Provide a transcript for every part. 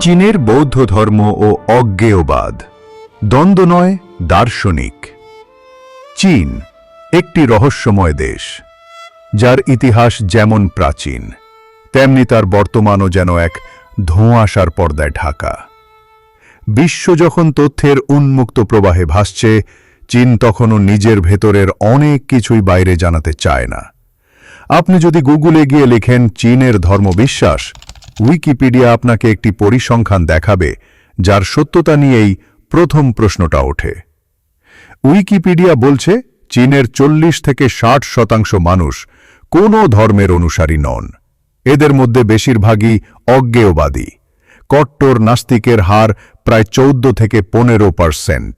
চীনের বৌদ্ধ ধর্ম ও অজ্ঞেয়বাদ। দ্বন্দ্ব নয়, দার্শনিক। চীন একটি রহস্যময় দেশ, যার ইতিহাস যেমন প্রাচীন, তেমনি তার বর্তমানও যেন এক ধোঁয়াশার পর্দায় ঢাকা। বিশ্ব যখন তথ্যের উন্মুক্ত প্রবাহে ভাসছে, চীন তখনও নিজের ভেতরের অনেক কিছুই বাইরে জানাতে চায় না। আপনি যদি গুগলে গিয়ে লিখেন চীনের ধর্মবিশ্বাস উইকিপিডিয়া আপনাকে একটি পরিসংখ্যান দেখাবে, যার সত্যতা নিয়েই প্রথম প্রশ্নটা ওঠে। উইকিপিডিয়া বলছে, চীনের চল্লিশ থেকে ষাট শতাংশ মানুষ কোনো ধর্মের অনুসারী নন। এদের মধ্যে বেশিরভাগই অজ্ঞেয়বাদী। কট্টর নাস্তিকের হার প্রায় চৌদ্দ থেকে পনেরো পার্সেন্ট।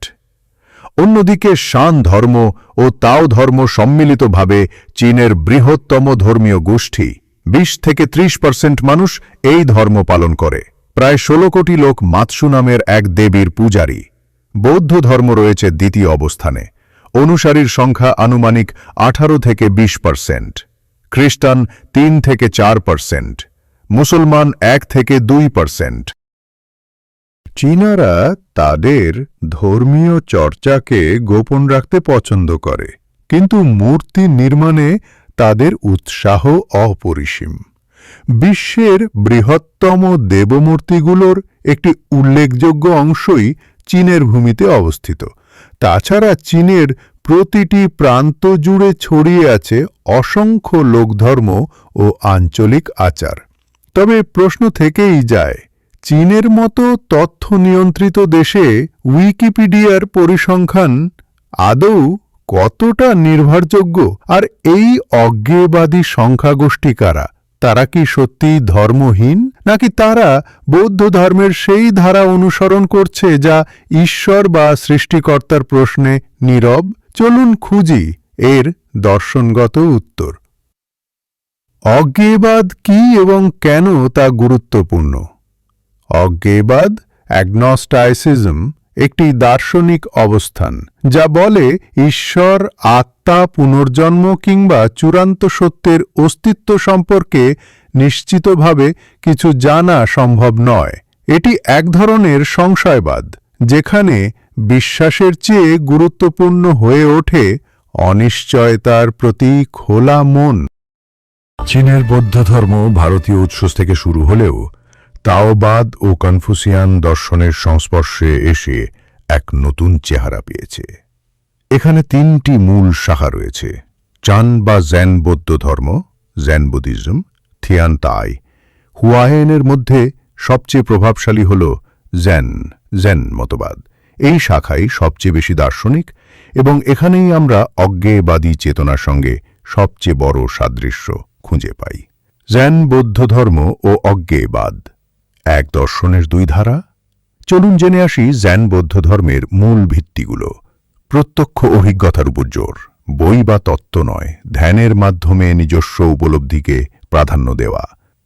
অন্যদিকে শান ধর্ম ও তাও ধর্ম সম্মিলিতভাবে চীনের বৃহত্তম ধর্মীয় গোষ্ঠী বিশ থেকে ত্রিশ পার্সেন্ট মানুষ এই ধর্ম পালন করে। প্রায় ষোলো কোটি লোক মাতসু নামের এক দেবীর পূজারী। বৌদ্ধ ধর্ম রয়েছে দ্বিতীয় অবস্থানে। অনুসারীর সংখ্যা আনুমানিক আঠারো থেকে বিশ পার্সেন্ট খ্রিস্টান তিন থেকে চার পার্সেন্ট মুসলমান এক থেকে দুই পার্সেন্ট চীনারা তাদের ধর্মীয় চর্চাকে গোপন রাখতে পছন্দ করে। কিন্তু মূর্তি নির্মাণে তাদের উৎসাহ অপরিসীম। বিশ্বের বৃহত্তম দেবমূর্তিগুলোর একটি উল্লেখযোগ্য অংশই চীনের ভূমিতে অবস্থিত। তাছাড়া চীনের প্রতিটি প্রান্ত জুড়ে ছড়িয়ে আছে অসংখ্য লোকধর্ম ও আঞ্চলিক আচার। তবে প্রশ্ন থেকেই যায়, চীনের মতো তথ্য নিয়ন্ত্রিত দেশে উইকিপিডিয়ার পরিসংখ্যান আদৌ কতটা নির্ভরযোগ্য আর এই অজ্ঞেয়বাদী সংখ্যাগোষ্ঠী কারা? তারা কি সত্যি ধর্মহীন? নাকি তারা বৌদ্ধ ধর্মের সেই ধারা অনুসরণ করছে যা ঈশ্বর বা সৃষ্টিকর্তার প্রশ্নে নীরব? চলুন খুঁজি এর দর্শনগত উত্তর। অজ্ঞেয়বাদ কি এবং কেন তা গুরুত্বপূর্ণ? অজ্ঞেয়বাদ অ্যাগনস্টাইসিজম একটি দার্শনিক অবস্থান। যা বলে ঈশ্বর, আত্মা, পুনর্জন্ম কিংবা চূড়ান্ত সত্যের অস্তিত্ব সম্পর্কে নিশ্চিতভাবে কিছু জানা সম্ভব নয়। এটি এক ধরনের সংশয়বাদ, যেখানে বিশ্বাসের চেয়ে গুরুত্বপূর্ণ হয়ে ওঠে অনিশ্চয়তার প্রতি খোলা মন। চীনের বৌদ্ধ ধর্ম ভারতীয় উৎস থেকে শুরু হলেও তাওবাদ ও কনফুসিয়ান দর্শনের সংস্পর্শে এসে এক নতুন চেহারা পেয়েছে। এখানে তিনটি মূল শাখা রয়েছে। চান বা জ্যান বৌদ্ধ ধর্ম, জ্যান বুদ্ধিজম, থিয়ান তাই। হুয়ায়েনের মধ্যে সবচেয়ে প্রভাবশালী হল জ্যান জ্যান মতবাদ। এই শাখাই সবচেয়ে বেশি দার্শনিক এবং এখানেই আমরা অজ্ঞেয়বাদী চেতনার সঙ্গে সবচেয়ে বড় সাদৃশ্য খুঁজে পাই। জ্যান বৌদ্ধ ধর্ম ও অজ্ঞেয়বাদ, এক দর্শনের দুই ধারা চলুন জেনে আসি জ্যান বৌদ্ধ ধর্মের মূল ভিত্তিগুলো। প্রত্যক্ষ অভিজ্ঞতার উপর জোর। বই বা তত্ত্ব নয়। ধ্যানের মাধ্যমে নিজস্ব উপলব্ধিকে প্রাধান্য দেওয়া।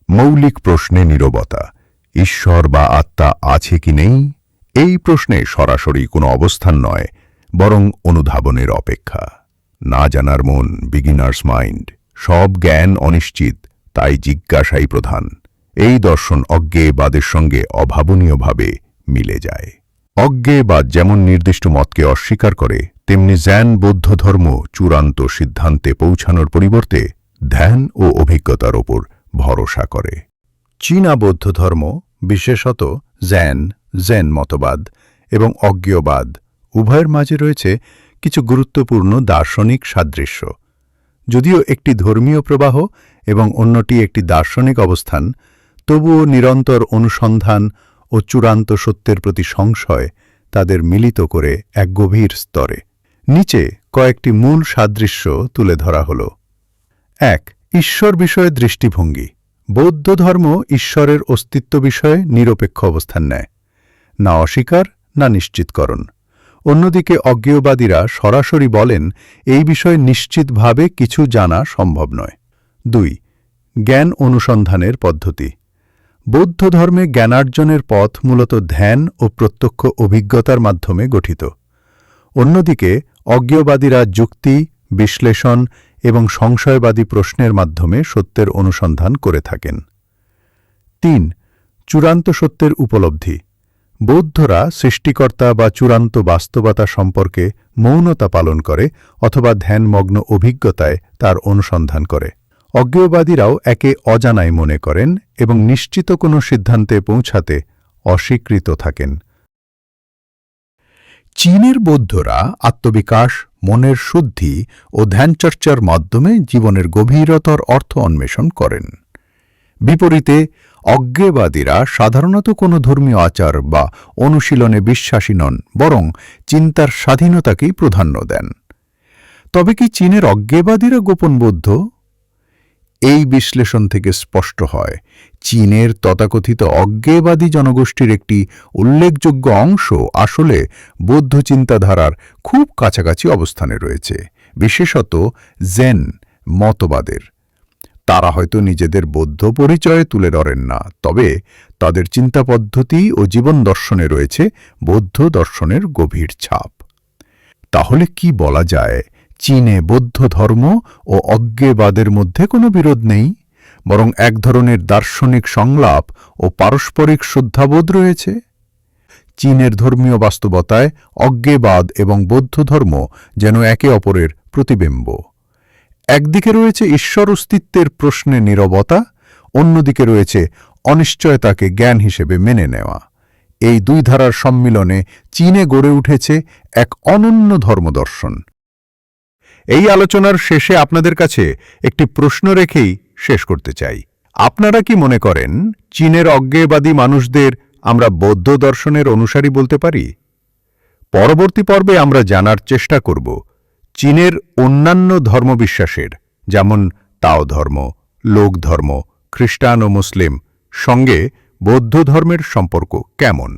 মৌলিক প্রশ্নে নীরবতা। ঈশ্বর বা আত্মা আছে কি নেই? এই প্রশ্নে সরাসরি কোনো অবস্থান নয়, বরং অনুধাবনের অপেক্ষা। না জানার মন বিগিনার্স মাইন্ড সব জ্ঞান অনিশ্চিত, তাই জিজ্ঞাসাই প্রধান। এই দর্শন অজ্ঞেয়বাদের সঙ্গে অভাবনীয়ভাবে মিলে যায়। অজ্ঞেয়বাদ যেমন নির্দিষ্ট মতকে অস্বীকার করে, তেমনি জ্যান বৌদ্ধ ধর্ম, চূড়ান্ত সিদ্ধান্তে পৌঁছানোর পরিবর্তে ধ্যান ও অভিজ্ঞতার ওপর ভরসা করে। চীনা বৌদ্ধ ধর্ম, বিশেষত জ্যান জেন মতবাদ এবং অজ্ঞবাদ, উভয়ের মাঝে রয়েছে কিছু গুরুত্বপূর্ণ দার্শনিক সাদৃশ্য। যদিও একটি ধর্মীয় প্রবাহ এবং অন্যটি একটি দার্শনিক অবস্থান, তবুও নিরন্তর অনুসন্ধান ও চূড়ান্ত সত্যের প্রতি সংশয় তাদের মিলিত করে এক গভীর স্তরে। নিচে কয়েকটি মূল সাদৃশ্য তুলে ধরা হল। এক, ঈশ্বর বিষয়ে দৃষ্টিভঙ্গি। বৌদ্ধ ধর্ম ঈশ্বরের অস্তিত্ব বিষয়ে নিরপেক্ষ অবস্থান নেয়, না অস্বীকার, না নিশ্চিতকরণ। অন্যদিকে অজ্ঞেয়বাদীরা সরাসরি বলেন, এই বিষয়ে নিশ্চিতভাবে কিছু জানা সম্ভব নয়। দুই, জ্ঞান অনুসন্ধানের পদ্ধতি। বৌদ্ধ ধর্মে জ্ঞানার্জনের পথ মূলত ধ্যান ও প্রত্যক্ষ অভিজ্ঞতার মাধ্যমে গঠিত। অন্যদিকে, অজ্ঞবাদীরা যুক্তি, বিশ্লেষণ এবং সংশয়বাদী প্রশ্নের মাধ্যমে সত্যের অনুসন্ধান করে থাকেন। তিন, চূড়ান্ত সত্যের উপলব্ধি। বৌদ্ধরা সৃষ্টিকর্তা বা চূড়ান্ত বাস্তবতা সম্পর্কে মৌনতা পালন করে অথবা ধ্যানমগ্ন অভিজ্ঞতায় তার অনুসন্ধান করে। অজ্ঞেয়বাদীরাও একে অজানাই মনে করেন এবং নিশ্চিত কোনো সিদ্ধান্তে পৌঁছাতে অস্বীকৃত থাকেন। চীনের বৌদ্ধরা আত্মবিকাশ, মনের শুদ্ধি ও ধ্যানচর্চার মাধ্যমে জীবনের গভীরতর অর্থ অন্বেষণ করেন। বিপরীতে, অজ্ঞেবাদীরা সাধারণত কোনো ধর্মীয় আচার বা অনুশীলনে বিশ্বাসী নন, বরং চিন্তার স্বাধীনতাকেই প্রাধান্য দেন। তবে কি চীনের অজ্ঞেবাদীরা গোপন বৌদ্ধ? এই বিশ্লেষণ থেকে স্পষ্ট হয়, চীনের তথাকথিত অজ্ঞেবাদী জনগোষ্ঠীর একটি উল্লেখযোগ্য অংশ আসলে বৌদ্ধ চিন্তাধারার খুব কাছাকাছি অবস্থানে রয়েছে, বিশেষত জেন মতবাদের। তারা হয়তো নিজেদের বৌদ্ধ পরিচয়ে তুলে ধরেন না, তবে তাদের চিন্তা পদ্ধতি ও জীবন দর্শনে রয়েছে বৌদ্ধ দর্শনের গভীর ছাপ। তাহলে কি বলা যায় চীনে বৌদ্ধ ধর্ম ও অজ্ঞেবাদের মধ্যে কোনো বিরোধ নেই, বরং এক ধরনের দার্শনিক সংলাপ ও পারস্পরিক শ্রদ্ধাবোধ রয়েছে। চীনের ধর্মীয় বাস্তবতায় অজ্ঞেবাদ এবং বৌদ্ধ ধর্ম যেন একে অপরের প্রতিবিম্ব। একদিকে রয়েছে ঈশ্বর অস্তিত্বের প্রশ্নে নীরবতা, অন্যদিকে রয়েছে অনিশ্চয়তাকে জ্ঞান হিসেবে মেনে নেওয়া। এই দুই ধারার সম্মিলনে চীনে গড়ে উঠেছে এক অনন্য ধর্মদর্শন। এই আলোচনার শেষে আপনাদের কাছে একটি প্রশ্ন রেখেই শেষ করতে চাই। আপনারা কি মনে করেন, চীনের অজ্ঞেবাদী মানুষদের আমরা বৌদ্ধ দর্শনের অনুসারী বলতে পারি? পরবর্তী পর্বে আমরা জানার চেষ্টা করব চীনের অন্যান্য ধর্মবিশ্বাসের, যেমন তাও ধর্ম, লোক ধর্ম, খ্রিস্টান ও মুসলিম, সঙ্গে বৌদ্ধ ধর্মের সম্পর্ক কেমন?